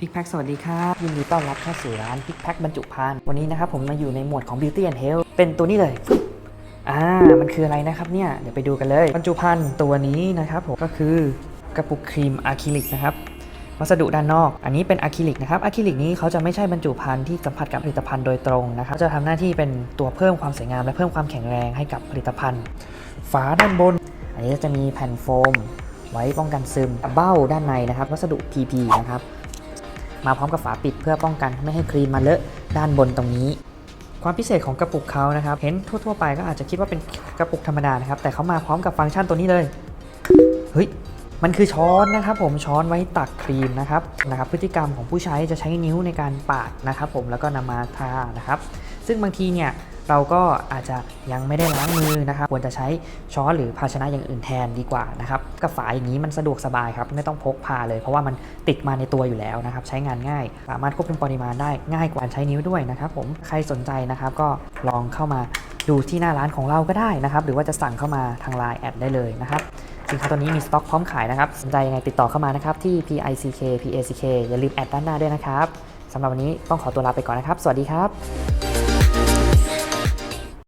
พิกแพคสวัสดีครับ ยินดีต้อนรับเข้าสู่ร้านพิกแพคบรรจุภัณฑ์วันนี้นะครับผมมาอยู่ในหมวดของ Beauty and Health เป็นตัวนี้เลยอ่ามันคืออะไรนะครับเนี่ย เดี๋ยวไปดูกันเลย บรรจุภัณฑ์ตัวนี้นะครับผมก็คือกระปุกครีมอะคริลิกนะครับวัสดุด้านนอก อันนี้เป็นอะคริลิกนะครับอะคริลิกนี้เขาจะไม่ใช่บรรจุภัณฑ์ที่สัมผัสกับผลิตภัณฑ์โดยตรงนะครับ จะทำหน้าที่เป็นตัวเพิ่มความสวยงามและเพิ่มความแข็งแรงให้กับผลิตภัณฑ์ ฝาด้านบน อันนี้จะมีแผ่นโฟม ไว้ป้องกันซึม เบ้าด้านในนะครับ วัสดุ PP นะครับ มาพร้อมกับฝาปิดเพื่อป้องกันไม่ให้ครีมมาเลอะด้านบนตรงนี้ ความพิเศษของกระปุกเขานะครับเห็นทั่วๆไปก็อาจจะคิดว่าเป็นกระปุกธรรมดานะครับแต่เขามาพร้อมกับฟังก์ชันตัวนี้เลยเฮ้ยมันคือช้อนนะครับผมช้อนไว้ตักครีมนะครับนะครับพฤติกรรมของผู้ใช้จะใช้นิ้วในการปาดนะครับผมแล้วก็นำมาทานะครับ ซึ่งบางทีเนี่ยเราก็อาจจะยังไม่ได้ล้างมือนะครับควรจะใช้ช้อนหรือภาชนะอย่างอื่นแทนดีกว่านะครับกับฝาอย่างนี้มันสะดวกสบายครับไม่ต้องพกพาเลย เพราะว่ามันติดมาในตัวอยู่แล้วนะครับใช้งานง่าย สามารถควบคุมปริมาณได้ง่ายกว่าใช้นิ้วด้วยนะครับผมใครสนใจนะครับก็ลองเข้ามาดูที่หน้าร้านของเราก็ได้นะครับหรือว่าจะสั่งเข้ามาทาง Line แอดได้เลยนะครับสินค้าตัวนี้มีสต็อกพร้อมขายนะครับสนใจยังไงติดต่อเข้ามานะครับที่ PICK PACK อย่าลืมแอดด้านหน้าด้วยนะครับสำหรับวันนี้ต้องขอตัวลาไปก่อนนะครับ สวัสดีครับ